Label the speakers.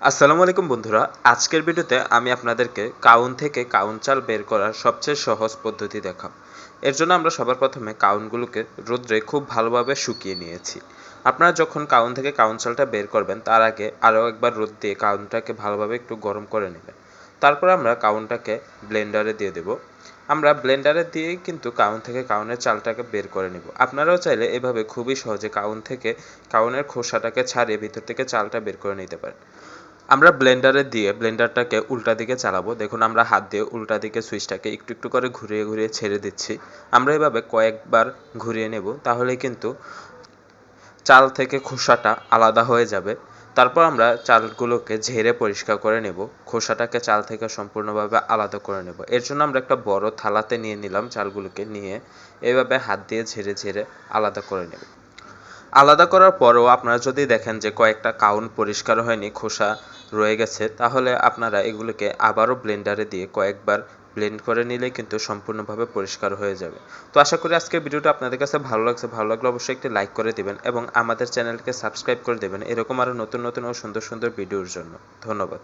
Speaker 1: আসসালামু আলাইকুম বন্ধুরা, আজকের ভিডিওতে আমি আপনাদেরকে কাউন থেকে কাউন চাল বের করার সবচেয়ে সহজ পদ্ধতি দেখাব। এর জন্য আমরা সবার প্রথমে কাউনগুলোকে রোদ্রে খুব ভালোভাবে শুকিয়ে নিয়েছি। আপনারা যখন কাউন থেকে কাউন চালটা বের করবেন, তার আগে আরও একবার রোদ দিয়ে কাউনটাকে ভালোভাবে একটু গরম করে নেবেন। তারপর আমরা কাউনটাকে ব্লেন্ডারে দিয়ে দেব। আমরা ব্লেন্ডারে দিয়েই কিন্তু কাউন থেকে কাউনের চালটাকে বের করে নেব। আপনারাও চাইলে এভাবে খুবই সহজে কাউন থেকে কাউনের খোসাটাকে ছাড়িয়ে ভিতর থেকে চালটা বের করে নিতে পারেন। আমরা ব্লেন্ডারে দিয়ে ব্লেন্ডারটাকে উল্টা দিকে চালাবো। দেখুন, আমরা হাত দিয়ে উল্টা দিকে সুইচটাকে একটু একটু করে ঘুরিয়ে ঘুরিয়ে ছেড়ে দিচ্ছি। আমরা এভাবে কয়েকবার ঘুরিয়ে নেব, তাহলে কিন্তু চাল থেকে খোসাটা আলাদা হয়ে যাবে। তারপর আমরা চালগুলোকে ঝেড়ে পরিষ্কার করে নেব। খোসাটাকে চাল থেকে সম্পূর্ণভাবে আলাদা করে নেব। এর জন্য আমরা একটা বড় থালাতে নিয়ে নিলাম চালগুলোকে, নিয়ে এভাবে হাত দিয়ে ঝেড়ে ঝেড়ে আলাদা করে নেব। আলাদা করার পরেও আপনারা যদি দেখেন যে কয়েকটা কাউন পরিষ্কার হয়নি, খোসা রয়ে গেছে, তাহলে আপনারা এগুলোকে আবারও ব্লেন্ডারে দিয়ে কয়েকবার ব্লেন্ড করে নিলে কিন্তু সম্পূর্ণভাবে পরিষ্কার হয়ে যাবে। তো আশা করি আজকের ভিডিওটা আপনাদের কাছে ভালো লাগছে। ভালো লাগলে অবশ্যই একটি লাইক করে দিবেন এবং আমাদের চ্যানেলকে সাবস্ক্রাইব করে দেবেন। এরকম আরও নতুন নতুন ও সুন্দর সুন্দর ভিডিওর জন্য। ধন্যবাদ।